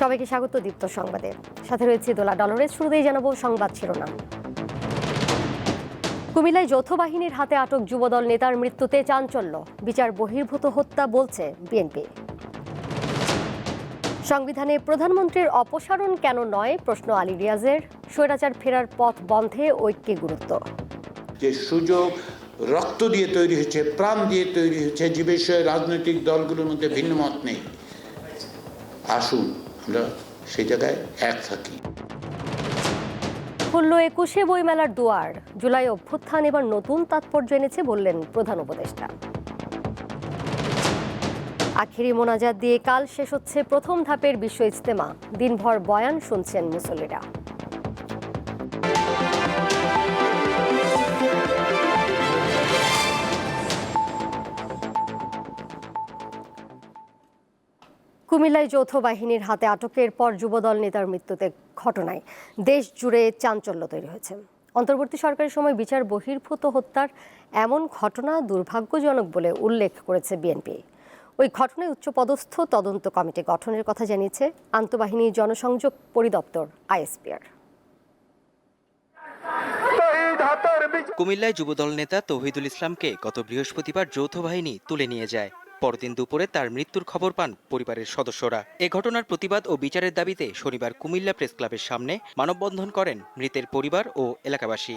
সবাইকে স্বাগত দীপ্ত সংবাদে। সাথে রয়েছে দোলা ডলরের শুরুতেই জানাব সংবাদ শিরোনাম। কুমিল্লায় যৌথ বাহিনীর হাতে আটক যুবদল নেতার মৃত্যুতে চাঞ্চল্য। বিচার বহির্ভূত হত্যা বলছে বিএনপি। সংবিধানে প্রধানমন্ত্রীর অপসারণ কেন নয়? প্রশ্ন আলী রিয়াজের। স্বৈরাচার ফেরার পথ বন্ধে ঐক্যে গুরুত্ব। যে সুযোগ রক্ত দিয়ে তৈরি হয়েছে, প্রাণ দিয়ে তৈরি হয়েছে যে বিষয়ে রাজনৈতিক দলগুলোর মধ্যে ভিন্ন মত নেই। আসুন আমরা সেই জায়গায় এক থাকি। খুলল একুশে বইমেলার দুয়ার, জুলাই অভ্যুত্থান এবার নতুন তাৎপর্য এনেছে বললেন প্রধান উপদেষ্টা। আখিরি মোনাজাত দিয়ে কাল শেষ হচ্ছে প্রথম ধাপের বিশ্ব ইজতেমা। দিনভর বয়ান শুনছেন মুসল্লিরা। কুমিল্লায় যৌথ বাহিনীর হাতে আটকের পর যুবদল নেতার মৃত্যুতে ঘটনায় দেশ জুড়ে চাঞ্চল্য তৈরি হয়েছে। অন্তর্বর্তী সরকারের সময় বিচার বহির্ভূত হত্যার এমন ঘটনা দুর্ভাগ্যজনক বলে উল্লেখ করেছে বিএনপি। ওই ঘটনায় উচ্চপদস্থ তদন্ত কমিটি গঠনের কথা জানিয়েছে আন্তঃবাহিনী জনসংযোগ পরিদপ্তর আইএসপিআর। কুমিল্লায় যুবদল নেতা তৌহিদুল ইসলামকে গত বৃহস্পতিবার যৌথ বাহিনী তুলে নিয়ে যায়। পরদিন দুপুরে তার মৃত্যুর খবর পান পরিবারের সদস্যরা। এ ঘটনার প্রতিবাদ ও বিচারের দাবিতে শনিবার কুমিল্লা প্রেস ক্লাবের সামনে মানববন্ধন করেন মৃতের পরিবার ও এলাকাবাসী।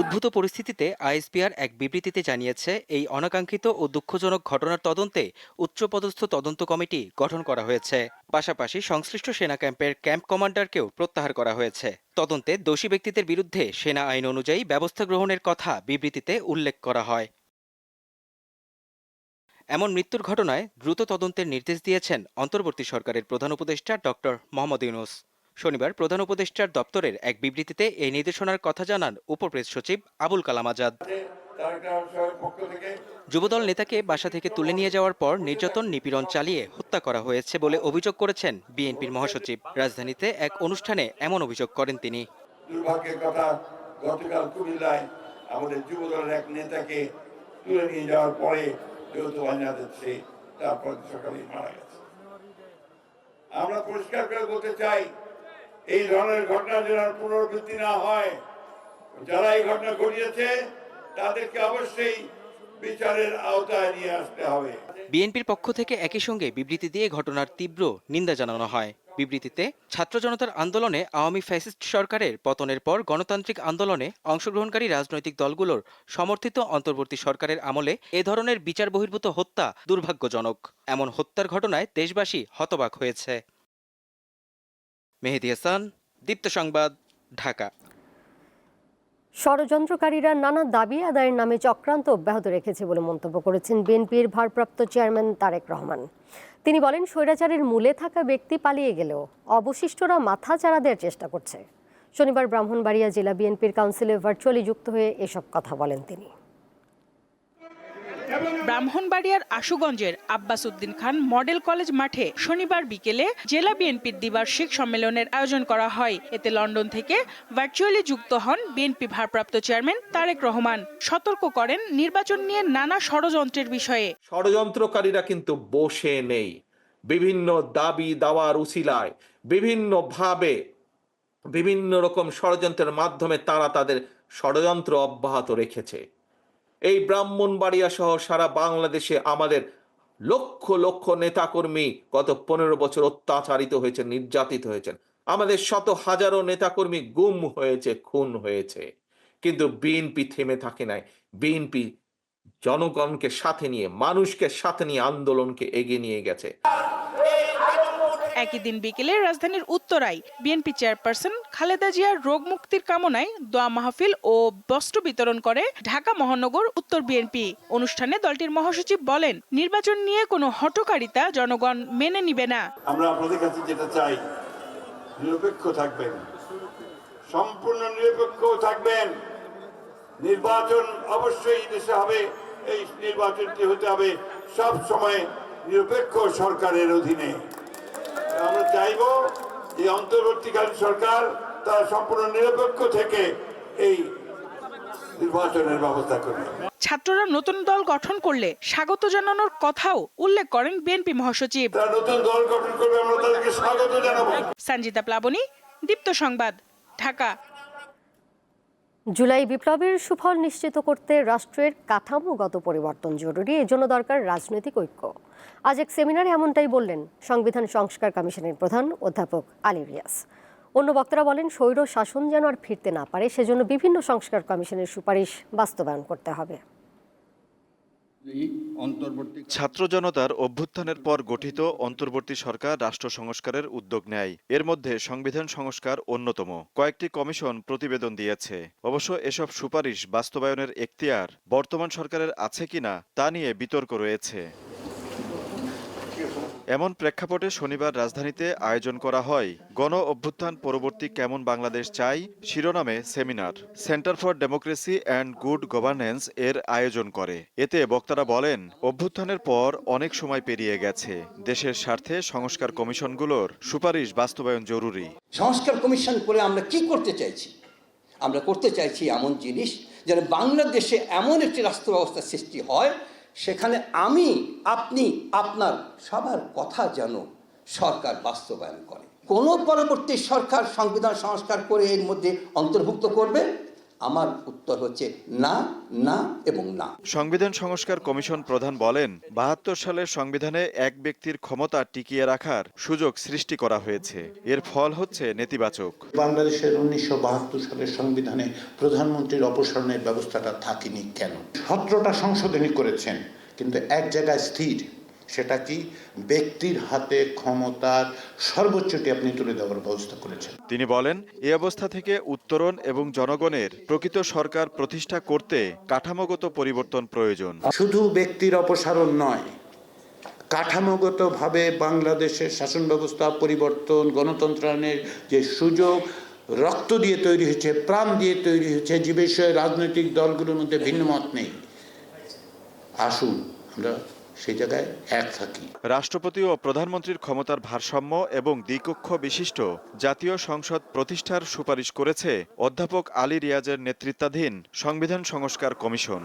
উদ্ভূত পরিস্থিতিতে আইএসপিআর এক বিবৃতিতে জানিয়েছে, এই অনাকাঙ্ক্ষিত ও দুঃখজনক ঘটনার তদন্তে উচ্চপদস্থ তদন্ত কমিটি গঠন করা হয়েছে। পাশাপাশি সংশ্লিষ্ট সেনা ক্যাম্পের ক্যাম্প কমান্ডারকেও প্রত্যাহার করা হয়েছে। তদন্তে দোষী ব্যক্তিদের বিরুদ্ধে সেনা আইন অনুযায়ী ব্যবস্থা গ্রহণের কথা বিবৃতিতে উল্লেখ করা হয়। এমন মৃত্যুর ঘটনায় দ্রুত তদন্তের নির্দেশ দিয়েছেন অন্তর্বর্তী সরকারের প্রধান উপদেষ্টা ডক্টর মোহাম্মদ ইউনুস। শনিবার প্রধান উপদেষ্টার দপ্তরের এক বিবৃতিতে এই নির্দেশনার কথা জানান উপপ্রেস সচিব আবুল কালাম আজাদ। যুবদল নেতাকে বাসা থেকে তুলে নিয়ে যাওয়ার পর নির্যাতন নিপীড়ন চালিয়ে হত্যা করা হয়েছে বলে অভিযোগ করেছেন বিএনপির মহাসচিব। রাজধানীতে এক অনুষ্ঠানে এমন অভিযোগ করেন তিনি। দুর্ভাগ্যের কথা, গতকাল কুমিল্লায় আমাদের যুবদলের এক নেতাকে তুলে নিয়ে যাওয়ার পরে যৌথ বাহিনী সে তারপর সকালে মারা গেছে। আমরা পরিষ্কার করে বলতে চাই, এই ধরনের ঘটনা যেন পুনরাবৃত্তি না হয়, যারা এই ঘটনা ঘটিয়েছে, তাদেরকে অবশ্যই বিচারের আওতায় নিয়ে আসতে হবে। বিএনপির পক্ষ থেকে একই সঙ্গে বিবৃতি দিয়ে ঘটনার তীব্র নিন্দা জানানো হয়। বিবৃতিতে ছাত্র জনতার আন্দোলনে আওয়ামী ফ্যাসিস্ট সরকারের পতনের পর গণতান্ত্রিক আন্দোলনে অংশগ্রহণকারী রাজনৈতিক দলগুলোর সমর্থিত অন্তর্বর্তী সরকারের আমলে এ ধরনের বিচার বহির্ভূত হত্যা দুর্ভাগ্যজনক। এমন হত্যার ঘটনায় দেশবাসী হতবাক হয়েছে। মেহেদি হাসান, দীপ্ত সংবাদ, ঢাকা। ষড়যন্ত্রকারীরা নানা দাবি আদায়ের নামে চক্রান্ত অব্যাহত রেখেছে বলে মন্তব্য করেছেন বিএনপির ভারপ্রাপ্ত চেয়ারম্যান তারেক রহমান। তিনি বলেন, স্বৈরাচারের মূলে থাকা ব্যক্তি পালিয়ে গেলেও অবশিষ্টরা মাথা চাড়া দেওয়ার চেষ্টা করছে। শনিবার ব্রাহ্মণবাড়িয়া জেলা বিএনপির কাউন্সিলে ভার্চুয়ালি যুক্ত হয়ে এসব কথা বলেন তিনি। ব্রাহ্মণবাড়িয়ার আশুগঞ্জের আব্বাস উদ্দিন খান মডেল কলেজ মাঠে শনিবার বিকেলে জেলা বিএনপির দ্বিবার্ষিক সম্মেলনের আয়োজন করা হয়। এতে লন্ডন থেকে ভার্চুয়ালি যুক্ত হন বিএনপি ভারপ্রাপ্ত চেয়ারম্যান তারেক রহমান। সতর্ক করেন, নির্বাচন নিয়ে নানা ষড়যন্ত্রের বিষয়ে। ষড়যন্ত্রকারীরা কিন্তু বসে নেই। বিভিন্ন দাবি দাওয়ার উসিলায় বিভিন্নভাবে বিভিন্ন রকম ষড়যন্ত্রের মাধ্যমে তারা তাদের ষড়যন্ত্র অব্যাহত রেখেছে। এই ব্রাহ্মণবাড়িয়া সহ সারা বাংলাদেশে আমাদের লক্ষ লক্ষ নেতাকর্মী গত পনেরো বছর অত্যাচারিত হয়েছে নির্যাতিত হয়েছেন। আমাদের শত হাজারো নেতাকর্মী গুম হয়েছে, খুন হয়েছে। কিন্তু বিএনপি থেমে থাকে নাই। বিএনপি জনগণকে সাথে নিয়ে, মানুষকে সাথে নিয়ে আন্দোলনকে এগিয়ে নিয়ে গেছে। একই দিন বিকেলে রাজধানীর উত্তরায় বিএনপি চেয়ারপারসন খালেদা জিয়ার রোগ মুক্তির কামনায় দোয়া মাহফিল ও বস্ত্র বিতরণ করে ঢাকা মহানগর উত্তর বিএনপি। অনুষ্ঠানে দলটির মহাসচিব বলেন, নির্বাচন নিয়ে কোনো হটকারিতা জনগণ মেনে নিবে না। আমরা আপনাদের কাছে যেটা চাই, নিরপেক্ষ থাকবেন। সম্পূর্ণ নিরপেক্ষ থাকবেন। নির্বাচন অবশ্যই দেশে হবে, এই নির্বাচনটি হতে হবে সব সময় নিরপেক্ষ সরকারের অধীনে। আমরা চাইব যে অন্তর্বর্তীকালীন সরকার তারা সম্পূর্ণ নিরপেক্ষ থেকে এই নির্বাচনের ব্যবস্থা করবে ছাত্ররা নতুন দল গঠন করলে স্বাগত জানানোর কথাও উল্লেখ করেন বিএনপি মহাসচিব। তারা নতুন দল গঠন করবে আমরা তাদেরকে স্বাগত জানাব। সঞ্জিতা প্লাবনী দীপ্ত সংবাদ ঢাকা। জুলাই বিপ্লবের সুফল নিশ্চিত করতে রাষ্ট্রের কাঠামোগত পরিবর্তন জরুরি এজন্য দরকার রাজনৈতিক ঐক্য। আজ এক সেমিনারে এমনটাই বললেন সংবিধান সংস্কার কমিশনের প্রধান অধ্যাপক আলী রিয়াস অন্য বক্তারা বলেন স্বৈর শাসন যেন আর ফিরতে না পারে সেজন্য বিভিন্ন সংস্কার কমিশনের সুপারিশ বাস্তবায়ন করতে হবে। ছাত্র জনতার অভ্যুত্থানের পর গঠিত অন্তর্বর্তী সরকার রাষ্ট্র সংস্কারের উদ্যোগ নেয়। এর মধ্যে সংবিধান সংস্কার অন্যতম। কয়েকটি কমিশন প্রতিবেদন দিয়েছে। অবশ্য এসব সুপারিশ বাস্তবায়নের এখতিয়ার বর্তমান সরকারের আছে কিনা তা নিয়ে বিতর্ক রয়েছে। এমন প্রেক্ষাপটে শনিবার রাজধানীতে আয়োজন করা হয়, গণ অভ্যুত্থান পরবর্তী কেমন বাংলাদেশ চাই, শিরোনামে seminar. Centre for democracy and good governance এর আয়োজন করে। এতে বক্তারা বলেন, অভ্যুত্থানের পর অনেক সময় পেরিয়ে গেছে। দেশের স্বার্থে সংস্কার কমিশনগুলোর সুপারিশ বাস্তবায়ন জরুরি। সংস্কার কমিশন করে আমরা কি করতে চাইছি? আমরা করতে চাইছি এমন জিনিস যেন বাংলাদেশে এমন একটি রাষ্ট্র ব্যবস্থা সৃষ্টি হয় সেখানে আমি, আপনি, আপনার সবার কথা যেন সরকার বাস্তবায়ন করে। কোনো পরবর্তী সরকার, সংবিধান, সংস্কার করে এর মধ্যে অন্তর্ভুক্ত করবে? আমার উত্তর হচ্ছে না না এবং না। সংবিধান সংস্কার কমিশন প্রধান বলেন বাহাত্তর সালের সংবিধানে এক ব্যক্তির ক্ষমতা টিকিয়ে রাখার সুযোগ সৃষ্টি করা হয়েছে। এর ফল হচ্ছে নেতিবাচক। বাংলাদেশের উনিশশো বাহাত্তর সালের সংবিধানে প্রধানমন্ত্রীর অপসারণের ব্যবস্থাটা থাকেনি কেন? সতেরোটা সংশোধনী করেছেন কিন্তু এক জায়গায় স্থির। সেটা কি ব্যক্তির হাতে ক্ষমতার সর্বোচ্চটি আপনি তুলে দেওয়ার ব্যবস্থা করেছেন? তিনি বলেন এই অবস্থা থেকে উত্তরণ এবং জনগণের প্রকৃত সরকার প্রতিষ্ঠা করতে কাঠামোগত পরিবর্তন প্রয়োজন। শুধু ব্যক্তির অপসারণ নয় কাঠামোগতভাবে বাংলাদেশের শাসন ব্যবস্থা পরিবর্তন গণতন্ত্রায়নের যে সুযোগ রক্ত দিয়ে তৈরি হয়েছে প্রাণ দিয়ে তৈরি হয়েছে যে বিষয়ে রাজনৈতিক দলগুলোর মধ্যে ভিন্ন মত নেই। আসুন আমরা সেই জায়গায় এক থাকি। রাষ্ট্রপতি ও প্রধানমন্ত্রীর ক্ষমতার ভারসাম্য এবং দ্বিকক্ষ বিশিষ্ট জাতীয় সংসদ প্রতিষ্ঠার সুপারিশ করেছে অধ্যাপক আলী রিয়াজের নেতৃত্বাধীন সংবিধান সংস্কার কমিশন।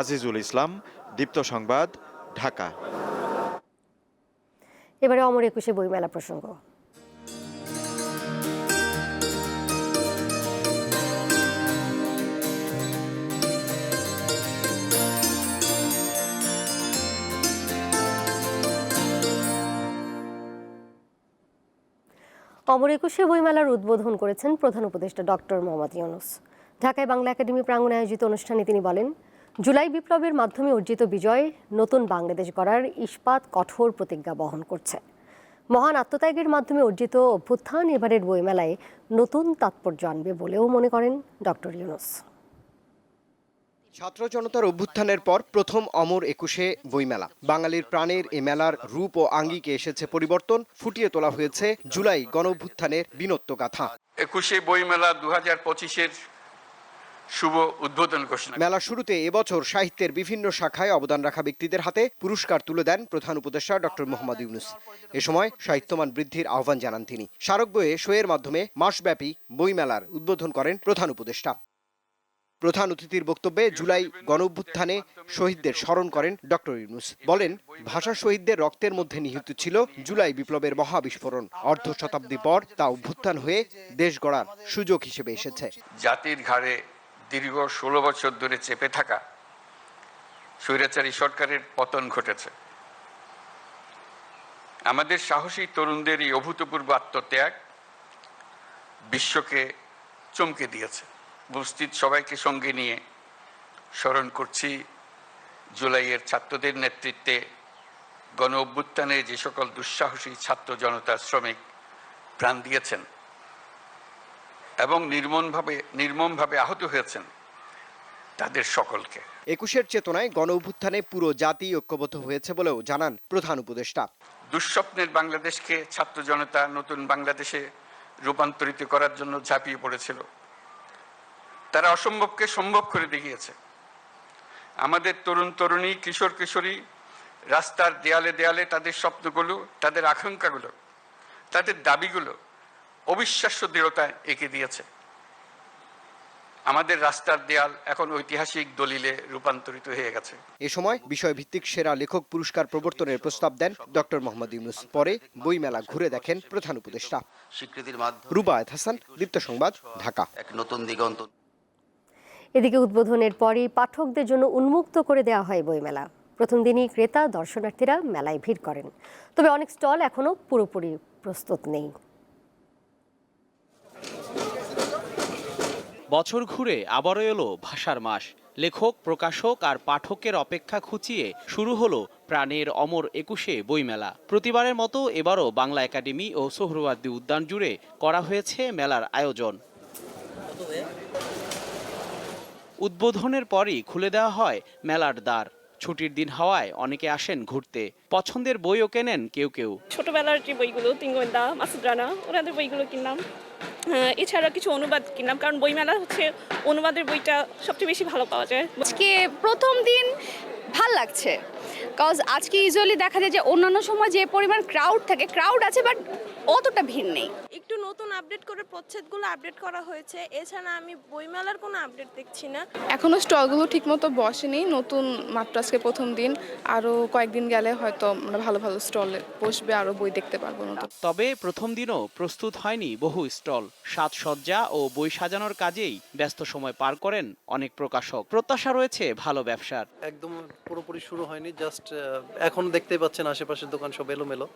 আজিজুল ইসলাম দীপ্ত সংবাদ ঢাকা। এবারে অমর একুশে বইমেলা প্রসঙ্গ। অমর একুশে বইমেলার উদ্বোধন করেছেন প্রধান উপদেষ্টা ডক্টর মোহাম্মদ ইউনুস। ঢাকায় বাংলা একাডেমি প্রাঙ্গণে আয়োজিত অনুষ্ঠানে তিনি বলেন, জুলাই বিপ্লবের মাধ্যমে অর্জিত বিজয় নতুন বাংলাদেশ গড়ার ইস্পাত কঠোর প্রতিজ্ঞা বহন করছে। মহান আত্মত্যাগের মাধ্যমে অর্জিত অভ্যুত্থান এবারের বইমেলায় নতুন তাৎপর্য আনবে বলেও মনে করেন ডক্টর ইউনুস। ছাত্র জনতার অভ্যুত্থানের পর প্রথম অমর একুশে বইমেলা। বাঙালির প্রাণের এ মেলার রূপ ও আঙ্গিকে এসেছে পরিবর্তন ফুটিয়ে তোলা হয়েছে জুলাই গণ অভ্যুত্থানের বিনত্ব গাথা। একুশে বইমেলা দু হাজার পঁচিশের শুভ উদ্বোধন ঘোষণা। মেলা শুরুতে এবছর সাহিত্যের বিভিন্ন শাখায় অবদান রাখা ব্যক্তিদের হাতে পুরস্কার তুলে দেন প্রধান উপদেষ্টা ডক্টর মোহাম্মদ ইউনুস। এ সময় সাহিত্যমান বৃদ্ধির আহ্বান জানান তিনি। স্মারক বইয়ে শোয়ের মাধ্যমে মাসব্যাপী বইমেলার উদ্বোধন করেন প্রধান উপদেষ্টা। প্রধান অতিথির বক্তব্যে জুলাই গণঅভ্যুত্থানে শহীদদের স্মরণ করেন ডক্টর ইউনুস। বলেন ভাষা শহীদদের রক্তের মধ্যে নিহিত ছিল জুলাই বিপ্লবের মহাবিস্ফোরণ। অর্ধ শতাব্দী পর তা অভ্যুত্থান হয়ে দেশ গড়ার সুযোগ হিসেবে এসেছে। জাতির ঘাড়ে দীর্ঘ ষোলো বছর ধরে চেপে থাকা স্বৈরাচারী সরকারের পতন ঘটেছে। আমাদের সাহসী তরুণদের এই অভূতপূর্ব আত্মত্যাগ বিশ্বকে চমকে দিয়েছে। উপস্থিত সবাইকে সঙ্গে নিয়ে স্মরণ করছি জুলাইয়ের ছাত্রদের নেতৃত্বে গণ অভ্যুত্থানে যে সকল দুঃসাহসী ছাত্র জনতা শ্রমিক প্রাণ দিয়েছেন এবং নির্মমভাবে নির্মমভাবে আহত হয়েছেন তাদের সকলকে। একুশের চেতনায় গণ অভ্যুত্থানে পুরো জাতি ঐক্যবদ্ধ হয়েছে বলেও জানান প্রধান উপদেষ্টা। দুঃস্বপ্নের বাংলাদেশকে ছাত্র জনতা নতুন বাংলাদেশে রূপান্তরিত করার জন্য ঝাঁপিয়ে পড়েছিল। তারা অসম্ভবকে সম্ভব করে দেখিয়েছে। আমাদের তরুণ তরুণী কিশোর কিশোরী রাস্তার দেয়ালে দেয়ালে তাদের স্বপ্নগুলো তাদের আকাঙ্ক্ষাগুলো তাদের দাবিগুলো অবিশ্বাস্য দৃঢ়তায় এঁকে দিয়েছে। আমাদের রাস্তার দেয়াল এখন ঐতিহাসিক দলিলে রূপান্তরিত হয়ে গেছে। এ সময় বিষয়ভিত্তিক সেরা লেখক পুরস্কার প্রবর্তনের প্রস্তাব দেন ডক্টর মোহাম্মদ ইউনুস। পরে বইমেলা ঘুরে দেখেন প্রধান উপদেষ্টা। স্বীকৃতির মাধ্যমে রুবায়ত হাসান দীপ্ত সংবাদ ঢাকা। এক নতুন দিগন্ত এদিকে উদ্বোধনের পরই পাঠকদের জন্য উন্মুক্ত করে দেওয়া হয় বইমেলা। প্রথম দিনই ক্রেতা, দর্শনার্থীরা মেলায় ভিড় করেন। তবে অনেক স্টল এখনও পুরোপুরি প্রস্তুত নেই। বছর ঘুরে আবারও এলো ভাষার মাস। লেখক, প্রকাশক আর পাঠকের অপেক্ষা খুঁচিয়ে শুরু হলো প্রাণের অমর একুশে বইমেলা। প্রতিবারের মতো এবারও বাংলা একাডেমি ও সোহরওয়ার্দী উদ্যান জুড়ে করা হয়েছে মেলার আয়োজন। উদ্বোধনের পরই খুলে দেওয়া হয় মেলার দ্বার। ছুটির দিন হওয়ায় অনেকে আসেন ঘুরতে। পছন্দের বইও কেনেন কেউ কেউ। ছোটবেলার যে বইগুলো তিনগোয়েন্দা মাসুদ রানা ওনাদের বইগুলো কিনলাম। হ্যাঁ, এছাড়া কিছু অনুবাদ কিনলাম কারণ বইমেলা হচ্ছে অনুবাদের বইটা সবচেয়ে বেশি ভালো পাওয়া যায়। আজকে প্রথম দিন ভালো লাগছে কজ আজকে ইউজুয়ালি দেখা যায় যে অন্যান্য সময় যে পরিমাণ ক্রাউড থাকে ক্রাউড আছে বাট অতটা ভিড় নেই। একটু নতুন আপডেট করে প্রচ্ছেদগুলো আপডেট করা হয়েছে। এছাড়া আমি বইমেলার কোনো আপডেট দেখছি না। এখনও স্টলগুলো ঠিকমতো বসেনি। নতুন মাত্র আজকে প্রথম দিন। আরও কয়েকদিন গেলে হয়তো আমরা ভালো ভালো স্টলে বসবে আরও বই দেখতে পারব নতুন। তবে প্রথম দিনও প্রস্তুত হয়নি বহু স্টল। সাজসজ্জা ও বই সাজানোর কাজেই ব্যস্ত সময় পার করেন অনেক প্রকাশক। প্রত্যাশা রয়েছে ভালো ব্যবসার। একদম পুরোপুরি শুরু হয়নি জাস্ট এখন দেখতেই পাচ্ছেন আশেপাশের দোকান সব এলোমেলো।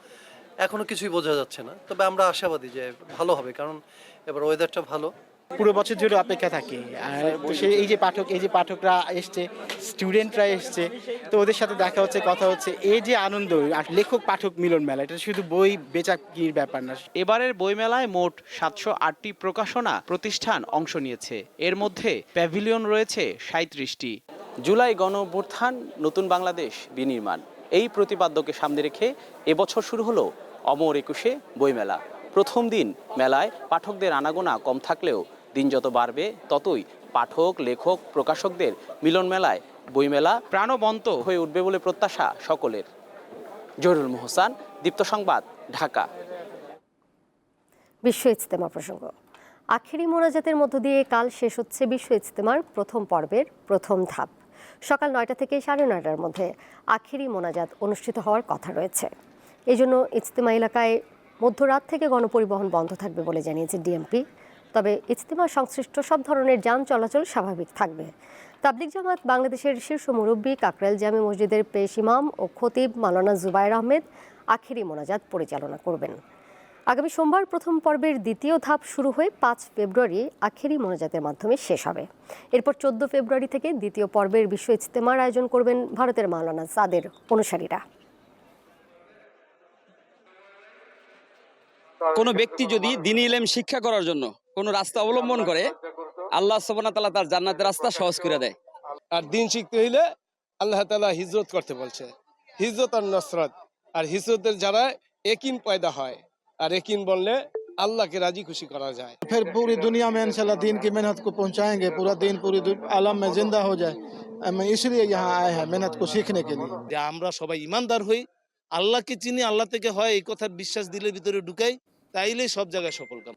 এখনও কিছুই বোঝা যাচ্ছে না। তবে আমরা আশাবাদী যে ভালো হবে কারণ এবার ওয়েদারটা ভালো। পুরো বছর ধরে অপেক্ষা থাকে। আর সেই এই যে পাঠক এই যে পাঠকরা এসছে স্টুডেন্টরা এসছে তো ওদের সাথে দেখা হচ্ছে কথা হচ্ছে। এই যে আনন্দ আর লেখক পাঠক মিলন মেলা এটা শুধু বই বেচা কির ব্যাপার না। এবারের বইমেলায় মোট সাতশো আটটি প্রকাশনা প্রতিষ্ঠান অংশ নিয়েছে। এর মধ্যে প্যাভিলিয়ন রয়েছে সাঁত্রিশটি জুলাই গণ নতুন বাংলাদেশ বিনির্মাণ। এই প্রতিপাদ্যকে সামনে রেখে এবছর শুরু হলো অমর একুশে বইমেলা। প্রথম দিন মেলায় পাঠকদের আনাগোনা কম থাকলেও দিন যত বাড়বে, ততই পাঠক, লেখক, প্রকাশকদের মিলন মেলায় বইমেলা প্রাণবন্ত হয়ে উঠবে বলে প্রত্যাশা সকলের। জহিরুল মোহসান, দীপ্ত সংবাদ, ঢাকা। বিশ্ব ইজতেমা প্রসঙ্গ। আখেরি মোনাজাতের মধ্য দিয়ে কাল শেষ হচ্ছে বিশ্ব ইজতেমার প্রথম পর্বের প্রথম ধাপ। সকাল নয়টা থেকে সাড়ে নয়টার মধ্যে আখেরি মোনাজাত অনুষ্ঠিত হওয়ার কথা রয়েছে। এই জন্য ইজতেমা এলাকায় মধ্যরাত থেকে গণপরিবহন বন্ধ থাকবে বলে জানিয়েছে ডিএমপি তবে ইজতেমা, সংশ্লিষ্ট সব ধরনের যান চলাচল স্বাভাবিক থাকবে। তাবলিক জামাত, বাংলাদেশের শীর্ষ মুরব্বী কাকরাইল জামে মসজিদের পেশ ইমাম ও খতিব মালানা জুবাইর আহমেদ আখেরি মোনাজাত পরিচালনা করবেন। আগামী সোমবার প্রথম পর্বের দ্বিতীয় ধাপ শুরু হয়ে পাঁচ ফেব্রুয়ারি আখেরি মোনাজাতের মাধ্যমে শেষ হবে। এরপর চোদ্দ ফেব্রুয়ারি থেকে দ্বিতীয় পর্বের বিশ্ব ইজতেমার আয়োজন করবেন ভারতের মাওলানা সাদের অনুসারীরা। কোনো ব্যক্তি যদি দিন ইলেম শিক্ষা করার জন্য কোনো রাস্তা অবলম্বন করে আল্লাহ সবনাতালা তার জান্নাতের রাস্তা সহজ করে দেয়। আর দিন শিখতে হইলে আল্লাহ তালা হিজরত করতে বলছে। হিজরত আর নসরত। আর হিজরতের যারা একিম পয়দা হয় আর একিম বললে আল্লাহকে রাজি খুশি করা যায়। ফের পুরি দুনিয়া মে ইনশাল্লাহ দিনকে মেহনত কো পৌঁছায়েঙ্গে পুরা দিন পুরি আলম মে জিন্দা হো যায় আমি ইসলিয়ে ইহা আয় হ্যাঁ মেহনত কো সিখনে কে লিয়ে আমরা সবাই ইমানদার হই আল্লাহকে চিনি, আল্লাহ থেকে হয়, এই কথার বিশ্বাস দিলে ভিতরে ঢুকাই তাইলে সব জায়গায় সফল কাম।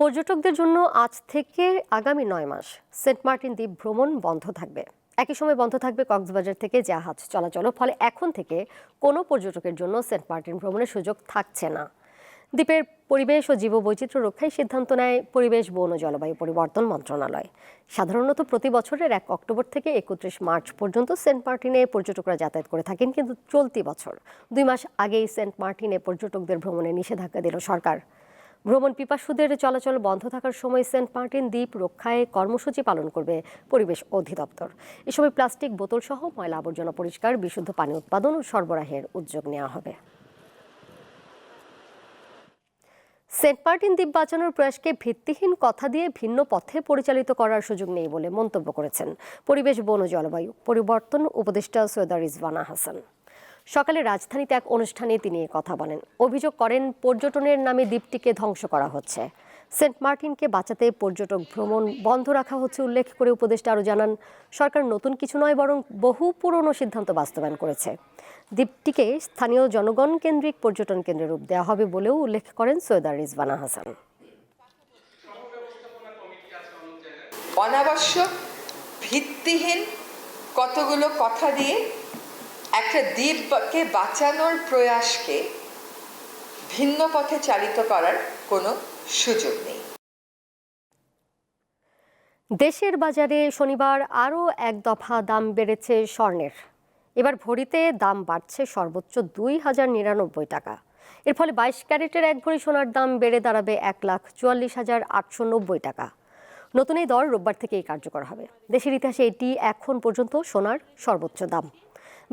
পর্যটকদের জন্য আজ থেকে আগামী নয় মাস সেন্ট মার্টিন দ্বীপ ভ্রমণ বন্ধ থাকবে। একই সময় বন্ধ থাকবে কক্সবাজার থেকে জাহাজ। চলাচল ফলে এখন থেকে কোনো পর্যটকের জন্য সেন্ট মার্টিন ভ্রমণের সুযোগ থাকছে না। দ্বীপের পরিবেশ ও জীববৈচিত্র্য রক্ষায় সিদ্ধান্ত নেয় পরিবেশ, বন ও জলবায়ু পরিবর্তন মন্ত্রণালয়। সাধারণত প্রতি বছরের এক অক্টোবর থেকে একত্রিশ মার্চ পর্যন্ত সেন্ট মার্টিনে পর্যটকরা যাতায়াত করে থাকেন, কিন্তু চলতি বছর দুই মাস আগেই সেন্ট মার্টিনে পর্যটকদের ভ্রমণে নিষেধাজ্ঞা দিল সরকার। ভ্রমণ পিপাসুদের চলাচল বন্ধ থাকার সময় সেন্ট মার্টিন দ্বীপ রক্ষায় কর্মসূচি পালন করবে পরিবেশ অধিদপ্তর। এ সময় প্লাস্টিক বোতল সহ ময়লা আবর্জনা পরিষ্কার, বিশুদ্ধ পানি উৎপাদন ও সরবরাহের উদ্যোগ নেওয়া হবে। সেন্ট মার্টিন দ্বীপ বাঁচানোর প্রয়াসকে ভিত্তিহীন কথা দিয়ে ভিন্ন পথে পরিচালিত করার সুযোগ নেই বলে মন্তব্য করেছেন পরিবেশ, বন জলবায়ু পরিবর্তন উপদেষ্টা সৈয়দা রিজওয়ানা হাসান। সকালে রাজধানীতে এক অনুষ্ঠানে তিনি কথা বলেন। অভিযোগ করেন, পর্যটনের নামে দ্বীপটিকে ধ্বংস করা হচ্ছে। সেন্ট মার্টিনকে বাঁচাতে পর্যটক ভ্রমণ বন্ধ রাখা হচ্ছে উল্লেখ করে উপদেষ্টা আরও জানান, সরকার নতুন কিছু নয়, বরং বহু পুরনো সিদ্ধান্ত বাস্তবায়ন করেছে। দ্বীপটিকে স্থানীয় জনগণ কেন্দ্রিক পর্যটন কেন্দ্রে রূপ দেওয়া হবে বলেও উল্লেখ করেন সৈয়দা রিজবানা হাসান। অনাবশ্যক ভিত্তিহীন কতগুলো কথা দিয়ে একটা দ্বীপকে বাঁচানোর প্রয়াসকে ভিন্ন পথে চালিত করার কোনো সুযোগ নেই। দেশের বাজারে শনিবার আরও এক দফা দাম বেড়েছে স্বর্ণের। এবার ভরিতে দাম বাড়ছে সর্বোচ্চ দুই হাজার নিরানব্বই টাকা। এর ফলে বাইশ ক্যারেটের এক ভরি সোনার দাম বেড়ে দাঁড়াবে এক লাখ চুয়াল্লিশ হাজার আটশো নব্বই টাকা। নতুন এই দর রোববার থেকেই কার্যকর হবে। দেশের ইতিহাসে এটি এখন পর্যন্ত সোনার সর্বোচ্চ দাম।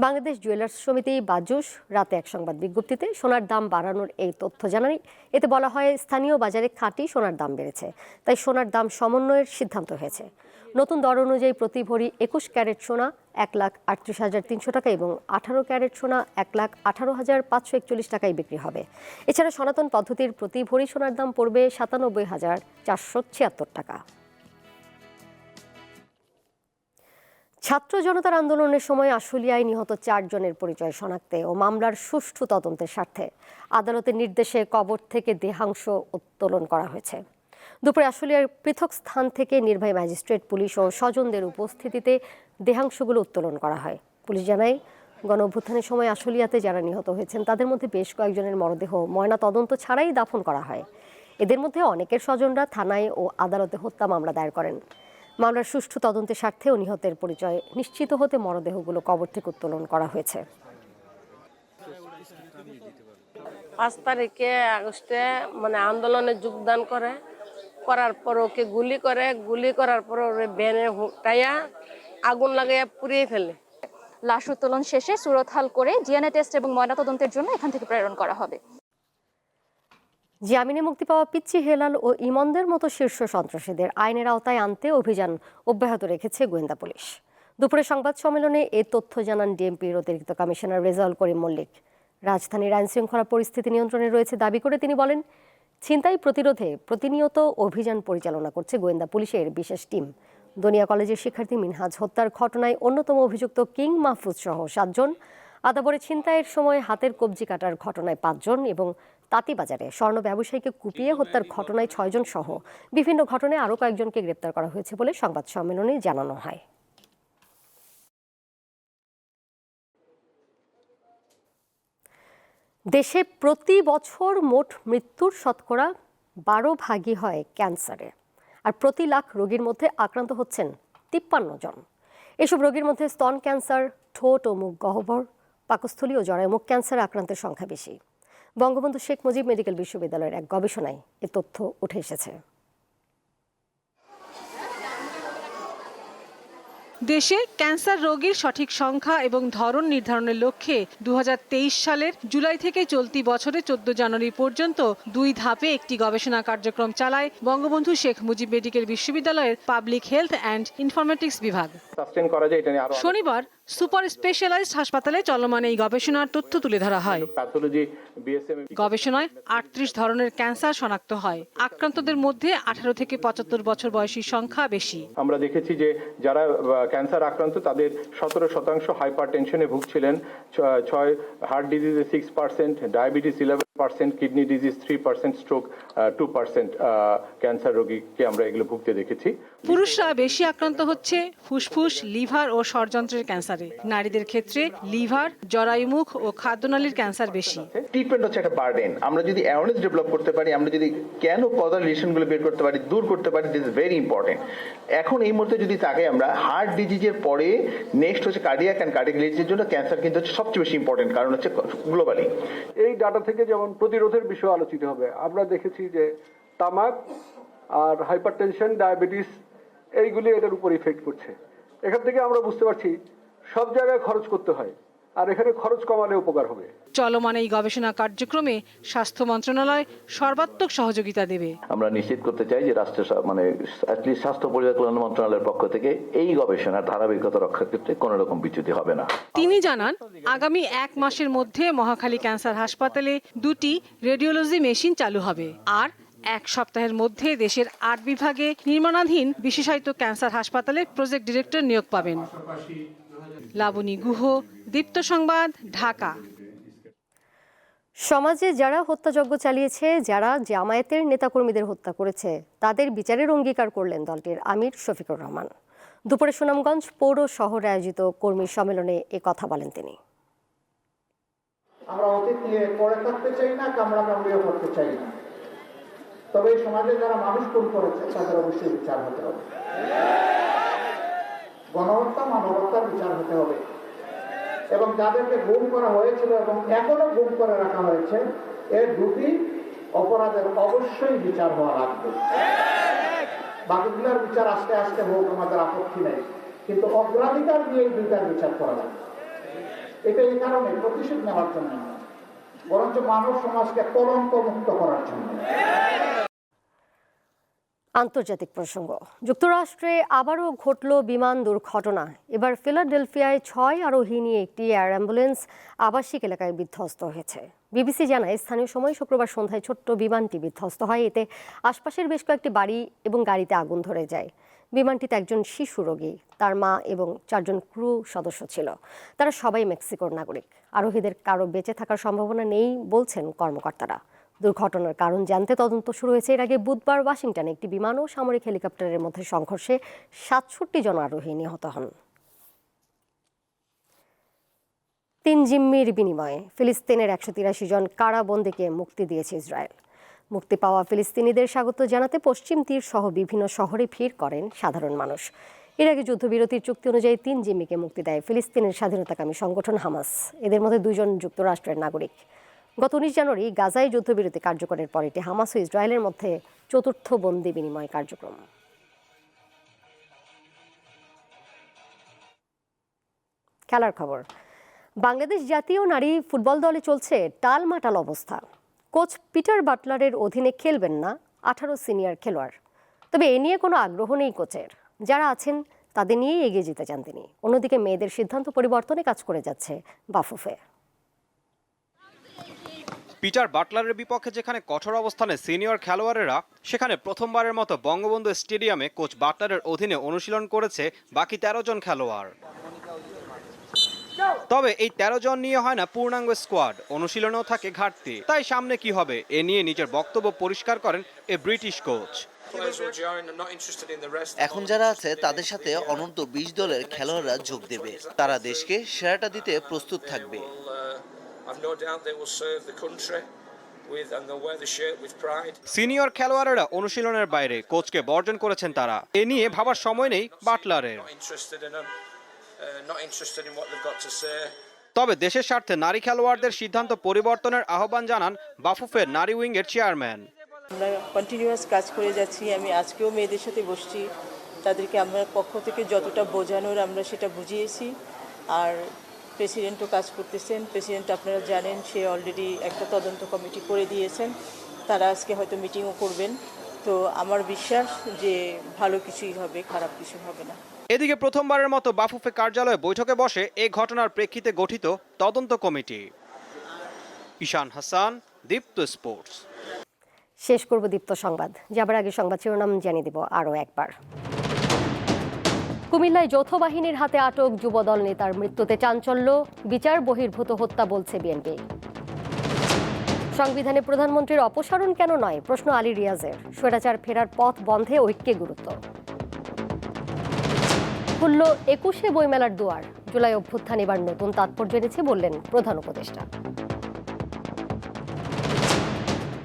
বাংলাদেশ জুয়েলার্স সমিতি বাজুস রাতে এক সংবাদ বিজ্ঞপ্তিতে সোনার দাম বাড়ানোর এই তথ্য জানায়। এতে বলা হয়, স্থানীয় বাজারে খাঁটি সোনার দাম বেড়েছে, তাই সোনার দাম সমন্বয়ের সিদ্ধান্ত হয়েছে। নতুন দর অনুযায়ী প্রতি ভরি একুশ ক্যারেট সোনা এক লাখ আটত্রিশ হাজার তিনশো টাকা এবং আঠারো ক্যারেট সোনা এক লাখ আঠারো হাজার পাঁচশো একচল্লিশ টাকায় বিক্রি হবে। এছাড়া সনাতন পদ্ধতির প্রতি ভরি সোনার দাম পড়বে সাতানব্বই হাজার চারশো ছিয়াত্তর টাকা। ছাত্র জনতার আন্দোলনের সময় আশুলিয়ায় নিহত চারজনের পরিচয় শনাক্তে ও মামলার সুষ্ঠু তদন্তের স্বার্থে আদালতের নির্দেশে কবর থেকে দেহাংশ উত্তোলন করা হয়েছে। দুপুরে আশুলিয়ার পৃথক স্থান থেকে নির্বাহী ম্যাজিস্ট্রেট, পুলিশ ও স্বজনদের উপস্থিতিতে দেহাংশগুলো উত্তোলন করা হয়। পুলিশ জানায় গণ অভ্যুত্থানের সময় আশুলিয়াতে যারা নিহত হয়েছেন, তাদের মধ্যে বেশ কয়েকজনের মরদেহ ময়না তদন্ত ছাড়াই দাফন করা হয়। এদের মধ্যে অনেকের স্বজনরা থানায় ও আদালতে হত্যা মামলা দায়ের করেন। মামলার সুষ্ঠু তদন্তের স্বার্থে ও নিহতের পরিচয় নিশ্চিত হতে মরদেহগুলো কবর থেকে উত্তোলন করা হয়েছে। পাঁচ তারিখে আগস্টে মানে আন্দোলনে যোগদান করে করার পর ওকে গুলি করে গুলি করার পর ওরে ভ্যানে হুটাইয়া আগুন লাগাইয়া পুড়িয়ে ফেলে। লাশ উত্তোলন শেষে সুরতহাল করে ডিএনএ টেস্ট এবং ময়নাতদন্তের জন্য এখান থেকে প্রেরণ করা হবে। জামিনে মুক্তি পাওয়া পিচ্চি হেলাল ও ইমনদের মতো শীর্ষ সন্ত্রাসীদের আইনের আওতায় আনতে অভিযান অব্যাহত রেখেছে গোয়েন্দা পুলিশ। দুপুরে সংবাদ সম্মেলনে এ তথ্য জানান ডিএমপির অতিরিক্ত কমিশনার রেজাউল করিম মল্লিক। রাজধানীর আইন শৃঙ্খলা পরিস্থিতি নিয়ন্ত্রণে রয়েছে দাবি করে তিনি বলেন, ছিনতাই প্রতিরোধে প্রতিনিয়ত অভিযান পরিচালনা করছে গোয়েন্দা পুলিশের বিশেষ টিম। দনিয়া কলেজের শিক্ষার্থী মিনহাজ হত্যার ঘটনায় অন্যতম অভিযুক্ত কিং মাহফুজ সহ সাতজন। আদাবরে ছিনতাইয়ের সময় হাতের কবজি কাটার ঘটনায় পাঁচজন এবং তাঁতিবাজারে স্বর্ণ ব্যবসায়ীকে কুপিয়ে হত্যার ঘটনায় ছয়জন সহ বিভিন্ন ঘটনায় আরও কয়েকজনকে গ্রেপ্তার করা হয়েছে বলে সংবাদ সম্মেলনে জানানো হয়। দেশে প্রতি বছর মোট মৃত্যুর শতকরা বারো ভাগই হয় ক্যান্সারে আর প্রতি লাখ রোগীর মধ্যে আক্রান্ত হচ্ছেন তিপ্পান্ন জন। এসব রোগীর মধ্যে স্তন ক্যান্সার ঠোঁট ও মুখ গহ্বর পাকস্থলী ও জরায়ু মুখ ক্যান্সার আক্রান্তের সংখ্যা বেশি। বঙ্গবন্ধু শেখ মুজিব মেডিকেল বিশ্ববিদ্যালয়ের এক গবেষণায় এ তথ্য উঠে এসেছে। দেশে ক্যান্সার রোগীর সঠিক সংখ্যা এবং ধরন নির্ধারণের লক্ষ্যে দু হাজার তেইশ সালের জুলাই থেকে চলতি বছরে চোদ্দ জানুয়ারি পর্যন্ত দুই ধাপে একটি গবেষণা কার্যক্রম চালায় বঙ্গবন্ধু শেখ মুজিব মেডিকেল বিশ্ববিদ্যালয়ের পাবলিক হেলথ অ্যান্ড ইনফরমেটিক্স বিভাগ। শনিবার সুপার স্পেশালাইজড হাসপাতালে চলমান এই গবেষণার তথ্য তুলে ধরা হয়। গবেষণায় আটত্রিশ ধরনের ক্যান্সার শনাক্ত হয়। আক্রান্তদের মধ্যে আঠারো থেকে পঁচাত্তর বছর বয়সী সংখ্যা বেশি। আমরা দেখেছি যে যারা ক্যান্সার আক্রান্ত তাদের সতেরো শতাংশ হাইপার টেনশনে ভুগছিলেন ছয় heart ডিজিজে six percent diabetes eleven percent kidney disease three percent stroke two percent cancer রোগীকে আমরা এগুলো ভুগতে দেখেছি। পুরুষরা বেশি আক্রান্ত হচ্ছে ফুসফুস লিভার ও ষড়যন্ত্রের ক্যান্সারে। নারীদের ক্ষেত্রে লিভার জরায়ুমুখ ও খাদ্যনালীর ক্যান্সার বেশি। ট্রিটমেন্ট হচ্ছে একটা বার্ডেন আমরা যদি অ্যাওয়ারনেস ডেভেলপ করতে পারি আমরা যদি কেন কদার রিলেশনগুলো বের করতে পারি দূর করতে পারি দিস ইজ ভেরি ইম্পর্টেন্ট এখন এই মুহূর্তে যদি তাকে আমরা হার্ট ডিজিজের পরে নেক্সট হচ্ছে কার্ডিয়াক অ্যান্ড কার্ডিয়াক ডিজিজের জন্য ক্যান্সার কিন্তু হচ্ছে সবচেয়ে বেশি ইম্পর্টেন্ট কারণ হচ্ছে গ্লোবালি এই ডাটা থেকে যেমন প্রতিরোধের বিষয় আলোচিত হবে আমরা দেখেছি যে তামাক আর হাইপারটেনশন ডায়াবেটিস এইগুলি এটার উপর ইফেক্ট করছে। এখান থেকে আমরা বুঝতে পারছি সব জায়গায় খরচ করতে হয় আর এখানে খরচ কমালে উপকার হবে। চলমান এই গবেষণা কার্যক্রমে স্বাস্থ্য মন্ত্রণালয় সর্বাত্মক সহযোগিতা দেবে। আমরা নিশ্চিত করতে চাই যে রাষ্ট্র মানে স্বাস্থ্য পরিবার কল্যাণ মন্ত্রণালয়ের পক্ষ থেকে এই গবেষণার ধারাবাহিকতা রক্ষার ক্ষেত্রে কোনো রকম বিচ্যুতি হবে না। তিনি জানান আগামী এক মাসের মধ্যে মহাখালী ক্যান্সার হাসপাতালে দুটি রেডিওলজি মেশিন চালু হবে আর এক সপ্তাহের মধ্যে দেশের আট বিভাগে নির্মাণাধীন বিশেষায়িত ক্যান্সার হাসপাতালে প্রজেক্ট ডিরেক্টর নিয়োগ পাবেন। লাবণী গুহ দীপ্ত সংবাদ ঢাকা। সমাজে যারা হত্যাযজ্ঞ চালিয়েছে যারা জামায়াতের নেতাকর্মীদের হত্যা করেছে তাদের বিচারের অঙ্গীকার করলেন দলটির আমির শফিকুর রহমান। দুপুরে সুনামগঞ্জ পৌর শহরে আয়োজিত কর্মী সম্মেলনে এ কথা বলেন তিনি। আমরা অতীত নিয়ে পড়ে থাকতে চাই না কামড়া কামড়িও করতে চাই না। তবে এই সমাজে যারা মানুষ খুন করেছে, তাদের অবশ্যই বিচার হতে হবে। গণহত্যা, মানবতার বিচার হতে হবে। এবং যাদেরকে গুম করা হয়েছিল এবং এখনও গুম করে রাখা হয়েছে এর দুটি অপরাধের অবশ্যই বিচার হওয়া লাগবে। বাকিগুলোর বিচার আস্তে আস্তে হোক, আমাদের আপত্তি নেই। কিন্তু অগ্রাধিকার দিয়ে এই দুইটার বিচার করা লাগবে। এটা এই কারণে প্রতিশোধ নেওয়ার জন্য বরঞ্চ মানব সমাজকে কলঙ্ক মুক্ত করার জন্য। আন্তর্জাতিক প্রসঙ্গ। যুক্তরাষ্ট্রে আবারও ঘটল বিমান দুর্ঘটনা। এবার ফিলাডেলফিয়ায় ছয় আরোহী নিয়ে একটি এয়ার অ্যাম্বুলেন্স আবাসিক এলাকায় বিধ্বস্ত হয়েছে। বিবিসি জানায়, স্থানীয় সময় শুক্রবার সন্ধ্যায় ছোট্ট বিমানটি বিধ্বস্ত হয়। এতে আশপাশের বেশ কয়েকটি বাড়ি এবং গাড়িতে আগুন ধরে যায়। বিমানটিতে একজন শিশু রোগী, তার মা এবং চারজন ক্রু সদস্য ছিল। তারা সবাই মেক্সিকোর নাগরিক। আরোহীদের কারও বেঁচে থাকার সম্ভাবনা নেই বলছেন কর্মকর্তারা। দুর্ঘটনার কারণ জানতে তদন্ত শুরু হয়েছে। এর আগে বুধবার ওয়াশিংটনে একটি বিমান ও সামরিক হেলিকপ্টারের মধ্যে সংঘর্ষে সাতষট্টি জন আরোহী নিহত হন। তিন জিম্মির বিনিময়ে ফিলিস্তিনের একশো তিরাশি জন কারাবন্দীকে মুক্তি দিয়েছে ইসরায়েল। মুক্তি পাওয়া ফিলিস্তিনিদের স্বাগত জানাতে পশ্চিম তীর সহ বিভিন্ন শহরে ভিড় করেন সাধারণ মানুষ। এর আগে যুদ্ধবিরতির চুক্তি অনুযায়ী তিন জিম্মিকে মুক্তি দেয় ফিলিস্তিনের স্বাধীনতাকামী সংগঠন হামাস। এদের মধ্যে দুজন যুক্তরাষ্ট্রের নাগরিক। গত উনিশ জানুয়ারি গাজায় যুদ্ধবিরতি কার্যকরের পর এটি হামাস ও ইসরায়েলের মধ্যে চতুর্থ বন্দি বিনিময় কার্যক্রম। খেলার খবর। বাংলাদেশ জাতীয় নারী ফুটবল দলে চলছে টালমাটাল অবস্থা। কোচ পিটার বাটলারের অধীনে খেলবেন না আঠারো সিনিয়র খেলোয়াড়। তবে এ নিয়ে কোনো আগ্রহ নেই কোচের। যারা আছেন, তাদের নিয়েই এগিয়ে যেতে চান তিনি। অন্যদিকে মেয়েদের সিদ্ধান্ত পরিবর্তনে কাজ করে যাচ্ছে বাফুফে। পিটার বাটলারের বিপক্ষে যেখানে কঠোর অবস্থানে সিনিয়র খেলোয়াড়েরা, সেখানে প্রথমবারের মতো বঙ্গবন্ধু স্টেডিয়ামে কোচ বাটলারের অধীনে অনুশীলন করেছে বাকি তেরো জন খেলোয়াড়। তবে এই তেরো জন নিয়ে হয় না পূর্ণাঙ্গ স্কোয়াড, অনুশীলনেও থাকে ঘাটতি। তাই সামনে কি হবে, এ নিয়ে নিজের বক্তব্য পরিষ্কার করেন এ ব্রিটিশ কোচ। এখন যারা আছে, তাদের সাথে অনন্ত বিশ দলের খেলোয়াড়রা যোগ দেবে। তারা দেশকে সেরাটা দিতে প্রস্তুত থাকবে। সিনিয়র খেলোয়াড়েরা অনুশীলনের বাইরে কোচকে বর্জন করেছেন তারা। এ নিয়ে ভাবার সময় নেই বাটলারের। তবে দেশের স্বার্থে নারী খেলোয়াড়দের সিদ্ধান্ত পরিবর্তনের আহ্বান জানান বাফুফের নারী উইংয়ের চেয়ারম্যান। আমরা কন্টিনিউয়াস কাজ করে যাচ্ছি আমি আজকেও মেয়েদের সাথে বসছি। তাদেরকে আমরা পক্ষ থেকে যতটা বোঝানোর আমরা সেটা বুঝিয়েছি। আর প্রেসিডেন্টও কাজ করতেছেন। প্রেসিডেন্ট আপনারা জানেন সে অলরেডি একটা তদন্ত কমিটি করে দিয়েছেন। তারা আজকে হয়তো মিটিংও করবেন। তো আমার বিশ্বাস যে ভালো কিছুই হবে খারাপ কিছু হবে না। এদিকে প্রথমবারের মতো বাফুফে কার্যালয়ে বৈঠকে বসে এ ঘটনার প্রেক্ষিতে গঠিত তদন্ত কমিটি ঈশান হাসান দীপ্ত স্পোর্টস। শেষ করব দীপ্ত সংবাদ। যাবার আগে সংবাদ শিরোনাম জানিয়ে দিব আরও একবার। কুমিল্লায় যৌথ বাহিনীর হাতে আটক যুবদল নেতার মৃত্যুতে চাঞ্চল্য, বিচার, বহির্ভূত হত্যা বলছে বিএনপি। সংবিধানে প্রধানমন্ত্রীর অপসারণ কেন নয়? প্রশ্ন আলী রিয়াজের। স্বৈরাচার ফেরার পথ বন্ধে ঐক্যে গুরুত্ব। খুলল একুশে বইমেলার দুয়ার। জুলাই অভ্যুত্থান এবার নতুন তাৎপর্য এনেছে বললেন প্রধান উপদেষ্টা।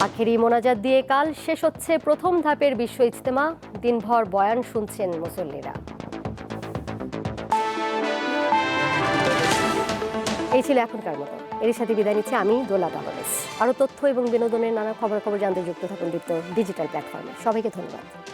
আখেরি মোনাজাত দিয়ে কাল শেষ হচ্ছে প্রথম ধাপের বিশ্ব ইজতেমা। দিনভর বয়ান শুনছেন মুসল্লিরা। এই ছিল এখনকার মতো। এর সাথে বিদায় নিচ্ছে আমি, দোলা আরও তথ্য এবং বিনোদনের নানা খবর খবর জানতে যুক্ত থাকুন দীপ্ত ডিজিটাল প্ল্যাটফর্মে। সবাইকে ধন্যবাদ।